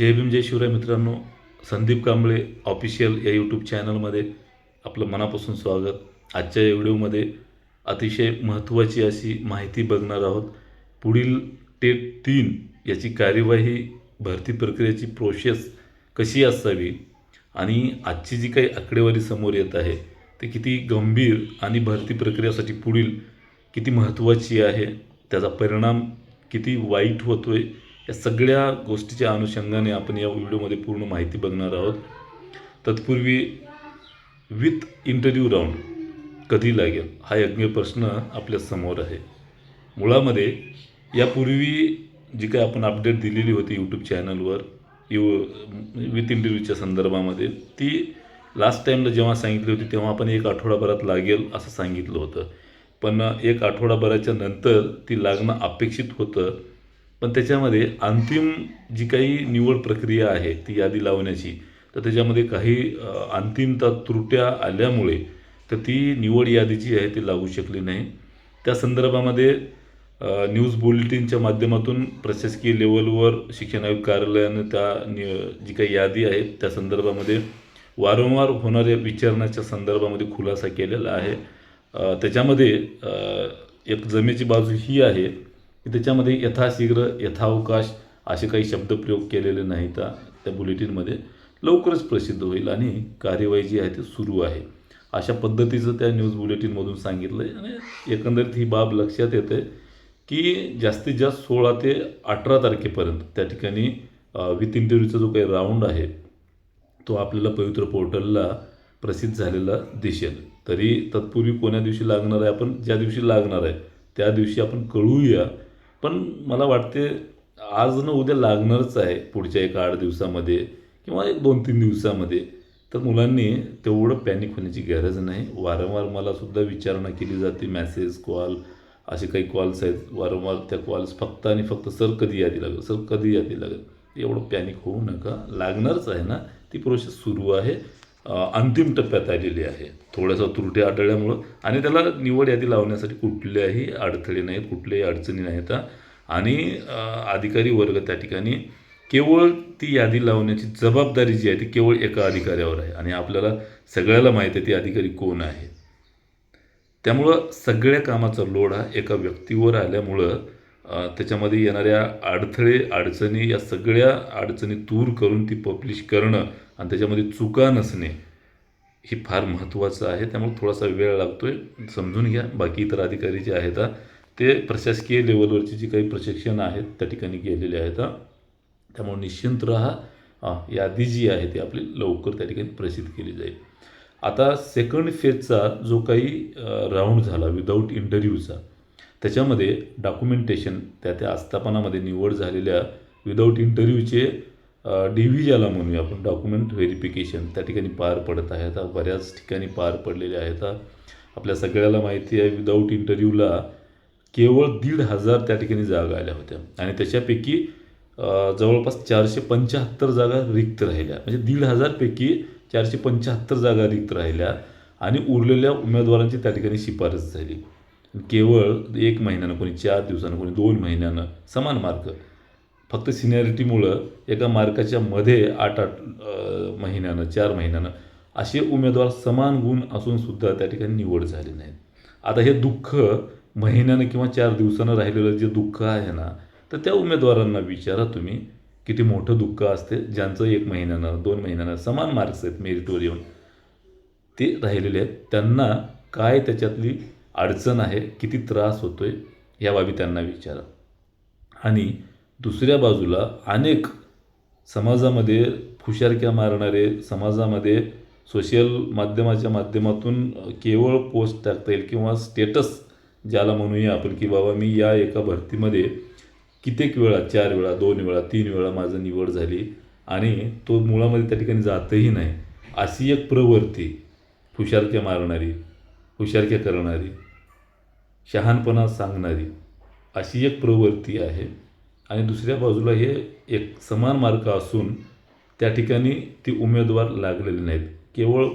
जय भीम जय शिवराय मित्रांनो. संदीप कांबळे ऑफिशियल या यूट्यूब चॅनलमध्ये आपलं मनापासून स्वागत. आजच्या या व्हिडिओमध्ये अतिशय महत्त्वाची अशी माहिती बघणार आहोत. पुढील टेट तीन याची कार्यवाही भरती प्रक्रियेची प्रोसेस कशी असावी आणि आजची जी काही आकडेवारी समोर येत आहे ते किती गंभीर आणि भरती प्रक्रियासाठी पुढील किती महत्त्वाची आहे त्याचा परिणाम किती वाईट होतो आहे या सगळ्या गोष्टीच्या अनुषंगाने आपण या व्हिडिओमध्ये पूर्ण माहिती बघणार आहोत. तत्पूर्वी विथ इंटरव्ह्यू राऊंड कधी लागेल हा यज्ञ प्रश्न आपल्यासमोर आहे. मुळामध्ये यापूर्वी जी काय आपण अपडेट दिलेली होती यूट्यूब चॅनलवर यू विथ इंटरव्ह्यूच्या संदर्भामध्ये ती लास्ट टाईमला जेव्हा सांगितली होती तेव्हा आपण एक आठवडाभरात लागेल असं सांगितलं होतं. पण एक आठवडाभराच्या नंतर ती लागणं अपेक्षित होतं. पण त्याच्यामध्ये अंतिम जी काही निवड प्रक्रिया आहे ती यादी लावण्याची तर त्याच्यामध्ये काही अंतिमता त्रुट्या आल्यामुळे तर ती निवड यादी जी आहे ती लागू शकली नाही. त्या संदर्भामध्ये न्यूज बुलेटिनच्या माध्यमातून प्रशासकीय लेवलवर शिक्षण आयोग कार्यालयानं त्या नि- जी काही यादी आहे त्या संदर्भामध्ये वारंवार होणाऱ्या विचारणाच्या संदर्भामध्ये खुलासा केलेला आहे. त्याच्यामध्ये एक जमेची बाजू ही आहे की त्याच्यामध्ये यथाशीघ्र यथावकाश असे काही शब्दप्रयोग केलेले नाहीत तर त्या बुलेटिनमध्ये. लवकरच प्रसिद्ध होईल आणि कार्यवाही जी आहे ती सुरू आहे. अशा पद्धतीचं त्या न्यूज बुलेटिनमधून सांगितलं आहे आणि एकंदरीत ही बाब लक्षात येते की जास्तीत जास्त सोळा ते अठरा तारखेपर्यंत त्या ठिकाणी विथ इंटरव्ह्यूचा जो काही राऊंड आहे तो आपल्याला पवित्र पोर्टलला प्रसिद्ध झालेला दिसेल. तरी तत्पूर्वी कोण्या दिवशी लागणार आहे आपण? ज्या दिवशी लागणार आहे त्या दिवशी आपण कळूया पण मला वाटते आज न उद्या लागणारच आहे पुढच्या एक आठ दिवसामध्ये किंवा एक दोन तीन दिवसामध्ये. तर मुलांनी तेवढं पॅनिक होण्याची गरज नाही. वारंवार मला सुद्धा विचारणा केली जाते मॅसेज कॉल असे काही कॉल्स आहेत. वारंवार त्या कॉल्स फक्त आणि फक्त सर कधी यादी लागेल सर कधी यादी लागेल. एवढं पॅनिक होऊ नका. लागणारच आहे ना. ती प्रोसेस सुरू आहे. अंतिम टप्प्यात आलेली आहे. थोड्याशा त्रुटी आढळल्यामुळं आणि त्याला निवड यादी लावण्यासाठी कुठल्याही अडथळे नाहीत कुठल्याही अडचणी नाहीत आणि अधिकारी वर्ग त्या ठिकाणी केवळ ती यादी लावण्याची जबाबदारी जी आहे ती केवळ एका अधिकाऱ्यावर आहे आणि आपल्याला सगळ्याला माहीत आहे ती अधिकारी कोण आहे. त्यामुळं सगळ्या कामाचा लोड हा एका व्यक्तीवर आल्यामुळं त्याच्यामध्ये येणाऱ्या अडथळे अडचणी या सगळ्या अडचणी दूर करून ती पब्लिश करणं आणि त्याच्यामध्ये चुका नसणे हे फार महत्त्वाचं आहे. त्यामुळे थोडासा वेळ लागतो आहे समजून घ्या. बाकी इतर अधिकारी जे आहेत ते प्रशासकीय लेवलवरची जी काही प्रशिक्षण आहेत त्या ठिकाणी गेलेले आहेत त्यामुळे निश्चिंत राहा. यादी जी आहे ती आपली लवकर त्या ठिकाणी प्रसिद्ध केली जाईल. आता सेकंड फेजचा जो काही राऊंड झाला विदाऊट इंटरव्ह्यूचा त्याच्यामध्ये डॉक्युमेंटेशन त्या त्या आस्थापनामध्ये निवड झालेल्या विदाऊट इंटरव्ह्यूचे डी व्ही ज्याला म्हणूया आपण डॉक्युमेंट व्हेरिफिकेशन. त्या ठिकाणी पार पडत आहे आता बऱ्याच ठिकाणी पार पडलेले आहेत. आपल्या सगळ्याला माहिती आहे विदाऊट इंटरव्ह्यूला केवळ दीड हजार त्या ठिकाणी जागा आल्या होत्या. आणि त्याच्यापैकी जवळपास चारशे पंच्याहत्तर जागा रिक्त राहिल्या. म्हणजे दीड हजारपैकी चारशे पंच्याहत्तर जागा रिक्त राहिल्या आणि उरलेल्या उमेदवारांची त्या ठिकाणी शिफारस झाली. केवळ एक महिन्यानं कोणी चार दिवसानं कोणी दोन महिन्यानं समान मार्क फक्त सिनियरिटीमुळं एका मार्काच्या मध्ये आठ आठ महिन्यानं चार महिन्यानं असे उमेदवार समान गुण असूनसुद्धा त्या ठिकाणी निवड झाली नाही आता हे दुःख महिन्यानं किंवा चार दिवसानं राहिलेलं जे दुःख आहे ना तर त्या उमेदवारांना विचारा तुम्ही किती मोठं दुःख असते ज्यांचं एक महिन्यानं दोन महिन्यानं समान मार्क्स आहेत मेरिटवर येऊन ते राहिलेले आहेत. त्यांना काय त्याच्यातली अडचण आहे किती त्रास होतो आहे या बाबी त्यांना विचारा. आणि दुसऱ्या बाजूला अनेक समाजामध्ये फुशारक्या मारणारे समाजामध्ये सोशल माध्यमाच्या माध्यमातून केवळ पोस्ट टाकता येईल किंवा स्टेटस ज्याला म्हणूया आपण की बाबा मी या एका भरतीमध्ये कित्येक वेळा चार वेळा दोन वेळा तीन वेळा माझं निवड झाली आणि तो मुळामध्ये त्या ठिकाणी जातही नाही. अशी एक प्रवृत्ती हुशारक्या मारणारी हुशारक्या करणारी शहाणपणा सांगणारी अशी एक प्रवृत्ती आहे. आणि दुसऱ्या बाजूला हे एक समान मार्ग असून त्या ठिकाणी ती उमेदवार लागलेले नाहीत. केवळ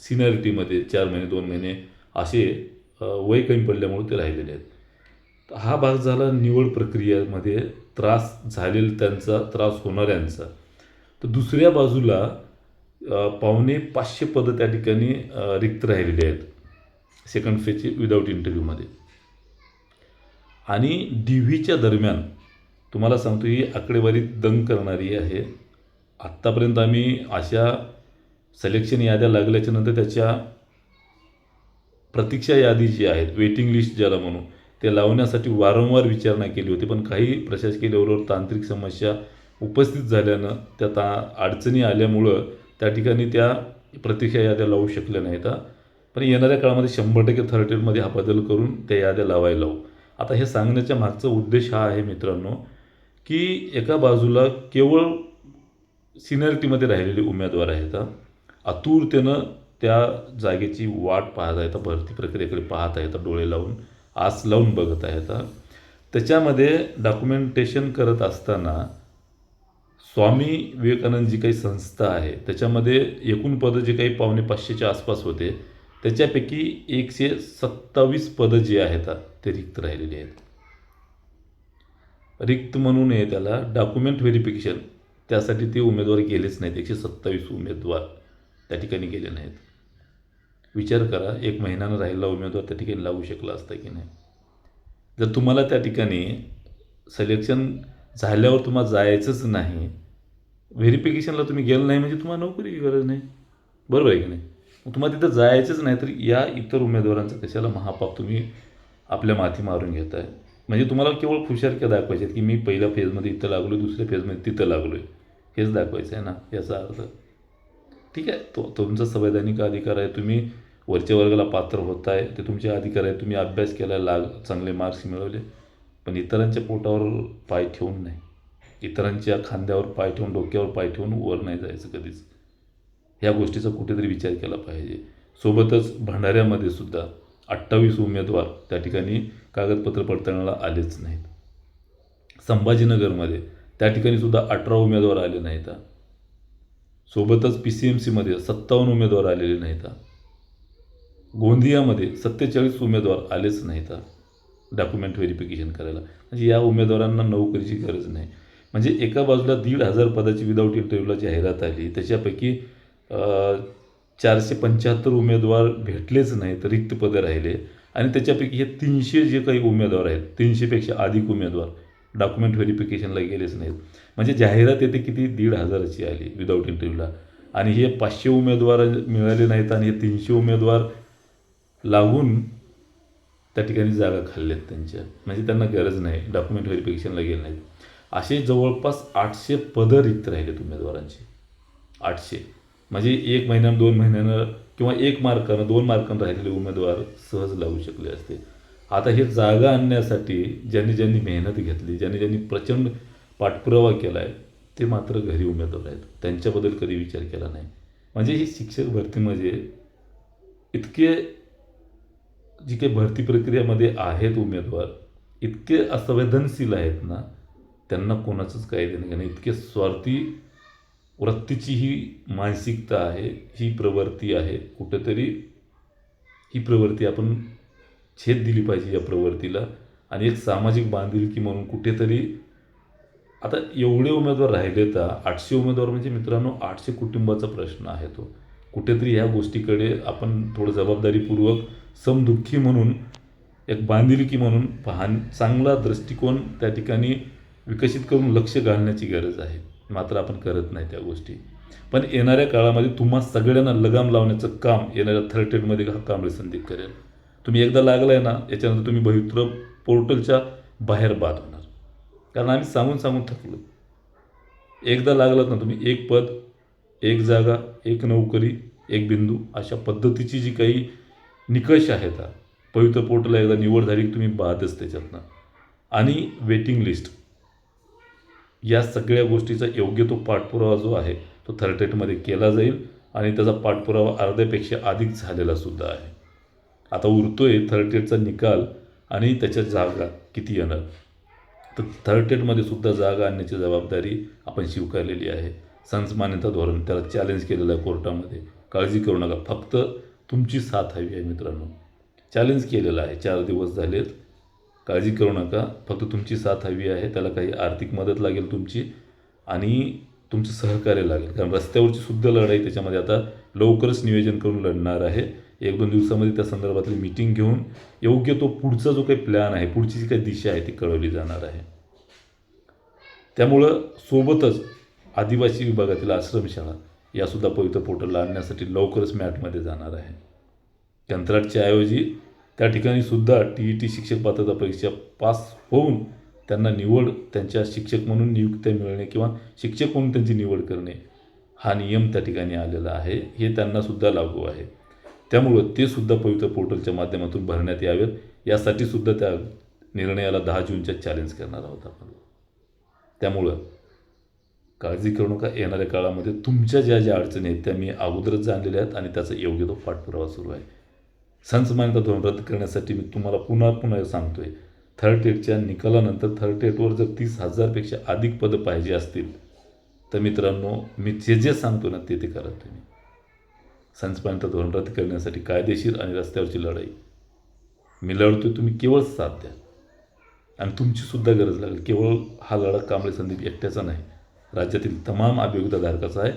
सिनियरिटीमध्ये चार महिने दोन महिने असे वय कमी पडल्यामुळे ते राहिलेले आहेत. हा भाग झाला निवड प्रक्रियेमध्ये त्रास झालेला त्यांचा त्रास होणाऱ्यांचा. तर दुसऱ्या बाजूला पावणे पाचशे पदं त्या ठिकाणी रिक्त राहिलेली आहेत. सेकंड फेजची विदाऊट इंटरव्ह्यूमध्ये आणि डी व्हीच्या दरम्यान तुम्हाला सांगतो ही आकडेवारी दंग करणारी आहे. आत्तापर्यंत आम्ही अशा सिलेक्शन याद्या लागल्याच्या नंतर त्याच्या प्रतीक्षा यादी जी आहेत वेटिंग लिस्ट ज्याला म्हणू ते लावण्यासाठी वारंवार विचारणा केली होती. पण काही प्रशासकीय लेवलवर तांत्रिक समस्या उपस्थित झाल्यानं त्या ता अडचणी आल्यामुळं त्या ठिकाणी त्या प्रतीक्षा याद्या लावू शकल्या नाहीत पण येणाऱ्या काळामध्ये शंभर टक्के थर्टीमध्ये हा बदल करून त्या याद्या लावायला लावू. आता हे सांगण्याच्या मागचा उद्देश हा आहे मित्रांनो की एका बाजूला केवळ सिनियरिटीमध्ये राहिलेले उमेदवार आहेत आतुरतेनं त्या जागेची वाट पाहत आहेत भरती प्रक्रियेकडे पाहत आहेत डोळे लावून आस लावून बघत आहेत त्याच्यामध्ये डॉक्युमेंटेशन करत असताना स्वामी विवेकानंद जी काही संस्था आहे त्याच्यामध्ये एकूण पदं जे काही पावणे पाचशेच्या आसपास होते त्याच्यापैकी एकशे सत्तावीस पदं जी आहेत ते रिक्त राहिलेली आहेत. रिक्त म्हणू नये त्याला डॉक्युमेंट व्हेरिफिकेशन त्यासाठी ते उमेदवार गेलेच नाहीत. एकशे सत्तावीस उमेदवार त्या ठिकाणी गेले नाहीत. विचार करा एक महिन्यानं राहिलेला उमेदवार त्या ठिकाणी लागू शकला असता की नाही? जर तुम्हाला त्या ठिकाणी सिलेक्शन झाल्यावर तुम्हाला जायचंच नाही व्हेरिफिकेशनला तुम्ही गेलं नाही म्हणजे तुम्हाला नोकरीची गरज नाही? बरोबर आहे की नाही? मग तुम्हाला तिथं जायचंच नाही तर या इतर उमेदवारांचा कशाला महापाप तुम्ही आपल्या माथी मारून घेत आहे म्हणजे तुम्हाला केवळ खुशारक्या दाखवायच्या आहेत की मी पहिल्या फेजमध्ये इथं लागलो आहे दुसऱ्या फेजमध्ये तिथं लागलो आहे हेच दाखवायचं आहे ना याचा अर्थ. ठीक आहे तो तुमचा संवैधानिक अधिकार आहे तुम्ही वरच्या वर्गाला पात्र होत आहे ते तुमचे अधिकार आहे तुम्ही अभ्यास केला लाग चांगले मार्क्स मिळवले. पण इतरांच्या पोटावर पाय ठेवून नाही. इतरांच्या खांद्यावर पाय ठेवून डोक्यावर पाय ठेवून वर नाही जायचं कधीच. ह्या गोष्टीचा कुठेतरी विचार केला पाहिजे. सोबतच भंडाऱ्यामध्ये सुद्धा अठ्ठावीस उमेदवार त्या ठिकाणी कागदपत्र पडताळण्याला आलेच नाहीत. संभाजीनगरमध्ये त्या ठिकाणी सुद्धा अठरा उमेदवार आले नाहीत. सोबतच पी सी एम सीमध्ये सत्तावन्न उमेदवार आलेले नाहीत. गोंदियामध्ये सत्तेचाळीस उमेदवार आलेच नाहीत डॉक्युमेंट व्हेरिफिकेशन करायला. म्हणजे या उमेदवारांना नोकरीची गरज नाही. म्हणजे एका बाजूला दीड हजार पदाची विदाऊट इंटरव्ह्यूला जाहिरात आली त्याच्यापैकी चारशे पंच्याहत्तर उमेदवार भेटलेच नाहीत रिक्त पदं राहिले. आणि त्याच्यापैकी हे तीनशे जे काही उमेदवार आहेत तीनशेपेक्षा अधिक उमेदवार डॉक्युमेंट व्हेरिफिकेशनला गेलेच नाहीत. म्हणजे जाहिरात येते किती? दीड हजाराची आली विदाऊट इंटरव्ह्यूला आणि हे पाचशे उमेदवार मिळाले नाहीत आणि हे तीनशे उमेदवार लागून त्या ठिकाणी जागा खाल्ल्यात त्यांच्या. म्हणजे त्यांना गरज नाही डॉक्युमेंट व्हेरिफिकेशनला गेले नाहीत. असे जवळपास आठशे पदं रिक्त राहिलेत उमेदवारांची. आठशे. म्हणजे एक महिन्यानं दोन महिन्यानं किंवा एक मार्कानं दोन मार्कानं राहिलेले उमेदवार सहज लावू शकले असते. आता हे जागा आणण्यासाठी ज्यांनी ज्यांनी मेहनत घेतली ज्यांनी ज्यांनी प्रचंड पाठपुरावा केला आहे ते मात्र घरी उमेदवार आहेत. त्यांच्याबद्दल कधी विचार केला नाही. म्हणजे ही शिक्षक भरती म्हणजे इतके जी काही भरती प्रक्रियामध्ये आहेत उमेदवार इतके असंवेदनशील आहेत ना त्यांना कोणाचंच काही देणं घेणं इतके स्वार्थी वृत्तीची ही मानसिकता आहे ही प्रवृत्ती आहे. कुठेतरी ही प्रवृत्ती आपण छेद दिली पाहिजे या प्रवृत्तीला. आणि एक सामाजिक बांधिलकी म्हणून कुठेतरी आता एवढे उमेदवार राहिले तर आठशे उमेदवार म्हणजे मित्रांनो आठशे कुटुंबाचा प्रश्न आहे तो. कुठेतरी ह्या गोष्टीकडे आपण थोडं जबाबदारीपूर्वक समदुःखी म्हणून एक बांधिलकी म्हणून पाहण चांगला दृष्टिकोन त्या ठिकाणी विकसित करून लक्ष घालण्याची गरज आहे. मात्र आपण करत नाही त्या गोष्टी. पण येणाऱ्या काळामध्ये तुम्हा सगळ्यांना लगाम लावण्याचं काम येणाऱ्या थर्ड टेडमध्ये हा कांबळे संदीप करेल. तुम्ही एकदा लागलाय ना याच्यानंतर तुम्ही भवित्र पोर्टलच्या बाहेर बाद होणार. कारण आम्ही सांगून सांगून थकलो. एकदा लागलात ना तुम्ही एक पद एक जागा एक नोकरी एक बिंदू अशा पद्धतीची जी काही निकष आहेत हा पवित्र पोर्टलला एकदा निवड झाली की तुम्ही बादच त्याच्यातनं. आणि वेटिंग लिस्ट या सगळ्या गोष्टीचा योग्य तो पाठपुरावा जो आहे तो थर्टेटमध्ये केला जाईल आणि त्याचा पाठपुरावा अर्ध्यापेक्षा अधिक झालेला सुद्धा आहे. आता उरतोय थर्टेटचा निकाल आणि त्याच्या जागा किती येणार? तर थर्टेटमध्ये सुद्धा जागा आणण्याची जबाबदारी आपण स्वीकारलेली आहे. संच मान्यता धोरण त्याला चॅलेंज केलेलं आहे कोर्टामध्ये. काळजी करू नका. फक्त तुमची साथ हवी आहे मित्रांनो. चॅलेंज केलेलं आहे. चार दिवस झालेत. काळजी करू नका. फक्त तुमची साथ हवी आहे. त्याला काही आर्थिक मदत लागेल तुमची आणि तुमचं सहकार्य लागेल. कारण रस्त्यावरची सुद्धा लढाई त्याच्यामध्ये आता लवकरच नियोजन करून लढणार आहे. एक दोन दिवसामध्ये त्या संदर्भातली मीटिंग घेऊन योग्य तो पुढचा जो काही प्लॅन आहे पुढची जी काही दिशा आहे ती कळवली जाणार आहे. त्यामुळं सोबतच आदिवासी विभागातील आश्रमशाळा यासुद्धा पवित्र पोर्टलला आणण्यासाठी लवकरच मॅटमध्ये जाणार आहे. कंत्राटच्या ऐवजी त्या ठिकाणी सुद्धा टी ई टी शिक्षक पात्रता परीक्षा पास होऊन त्यांना निवड त्यांच्या शिक्षक म्हणून नियुक्त्या मिळणे किंवा शिक्षक म्हणून त्यांची निवड करणे हा नियम त्या ठिकाणी आलेला आहे. हे त्यांनासुद्धा लागू आहे. त्यामुळं ते सुद्धा पवित्र पोर्टलच्या माध्यमातून भरण्यात यावेत. यासाठी सुद्धा त्या निर्णयाला दहा जूनच्या चॅलेंज करणार आहोत आपण. त्यामुळं काळजी करू नका. येणाऱ्या काळामध्ये तुमच्या ज्या ज्या अडचणी आहेत त्या मी अगोदरच जाणलेल्या आहेत आणि त्याचा योग्य तो पाठपुरावा सुरू आहे. संसमानता धोरण रद्द करण्यासाठी मी तुम्हाला पुन्हा पुन्हा सांगतोय. थर्ड टेटच्या निकालानंतर थर्ड टेटवर जर तीस हजारपेक्षा अधिक पदं पाहिजे असतील तर मित्रांनो मी जे जे सांगतो ना ते ते करा तुम्ही. संसमानता धोरण रद्द करण्यासाठी कायदेशीर आणि रस्त्यावरची लढाई. मी लढतोय तुम्ही केवळ साथ द्या. आणि तुमचीसुद्धा गरज लागेल. केवळ हा लढा कांबळे संदीप एकट्याचा नाही. राज्यातील तमाम अभियोगताधारकाचा आहे.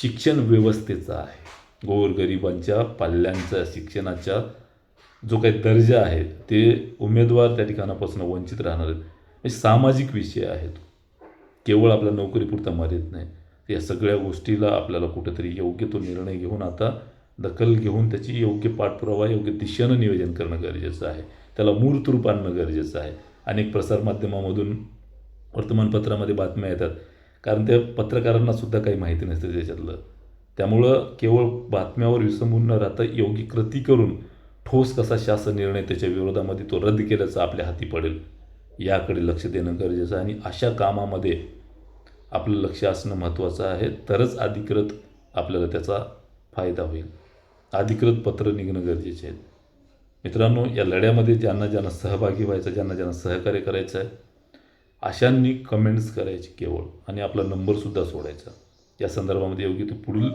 शिक्षण व्यवस्थेचा आहे. गोरगरिबांच्या पाल्यांच्या शिक्षणाच्या जो काही दर्जा आहे ते उमेदवार त्या ठिकाणापासून वंचित राहणार आहेत. म्हणजे सामाजिक विषय आहेत. केवळ आपल्या नोकरीपुरता मर्यादित नाही. या सगळ्या गोष्टीला आपल्याला कुठेतरी योग्य तो निर्णय घेऊन आता दखल घेऊन त्याची योग्य पाठपुरावा योग्य दिशेनं नियोजन करणं गरजेचं आहे. त्याला मूर्त रूप आणणं गरजेचं आहे. अनेक प्रसारमाध्यमामधून वर्तमानपत्रामध्ये बातम्या येतात. कारण त्या पत्रकारांना सुद्धा काही माहिती नसते त्याच्यातलं. त्यामुळं केवळ बातम्यावर विसंबून न राहता योग्य कृती करून ठोस कसा शासन निर्णय त्याच्या विरोधामध्ये तो रद्द केल्याचं आपल्या हाती पडेल याकडे लक्ष देणं गरजेचं आहे. आणि अशा कामामध्ये आपलं लक्ष असणं महत्त्वाचं आहे. तरच अधिकृत आपल्याला त्याचा फायदा होईल. अधिकृत पत्र निघणं गरजेचे आहे. मित्रांनो या लढ्यामध्ये ज्यांना ज्यांना सहभागी व्हायचं ज्यांना ज्यांना सहकार्य करायचं आहे अशांनी कमेंट्स करायचे केवळ. आणि आपला नंबरसुद्धा सोडायचा. या संदर्भामध्ये योग्य ती पुढील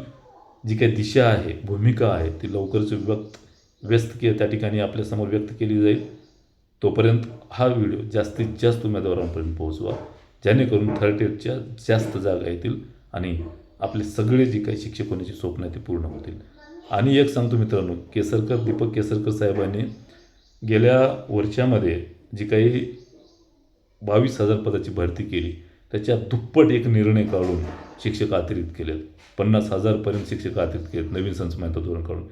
जी काही दिशा आहे भूमिका आहे ती लवकरच व्यक्त व्यस्त के त्या ठिकाणी आपल्यासमोर व्यक्त केली जाईल. तोपर्यंत हा व्हिडिओ जास्तीत जास्त उमेदवारांपर्यंत पोहोचवा. जेणेकरून थर्ड एडच्या जास्त जागा येतील आणि आपले सगळे जे काही शिक्षक होण्याची स्वप्न आहे ते पूर्ण होतील. आणि एक सांगतो मित्रांनो केसरकर दीपक केसरकर साहेबांनी गेल्या वर्षामध्ये जी काही बावीस हजार पदाची भरती केली त्याच्या दुप्पट एक निर्णय काढून शिक्षक अतिरिक्त केलेत. पन्नास हजारपर्यंत शिक्षक अतिरिक्त केलेत नवीन संस्मानता धोरण काढून.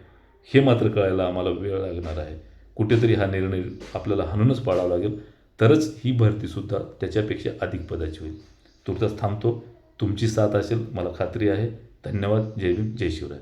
हे मात्र कळायला आम्हाला वेळ लागणार आहे. कुठेतरी हा निर्णय आपल्याला हाणूनच पाळावा लागेल. तरच ही भरतीसुद्धा त्याच्यापेक्षा अधिक पदाची होईल. तुर्तास थांबतो. तुमची साथ असेल मला खात्री आहे. धन्यवाद. जय भीम. जय शिवराय.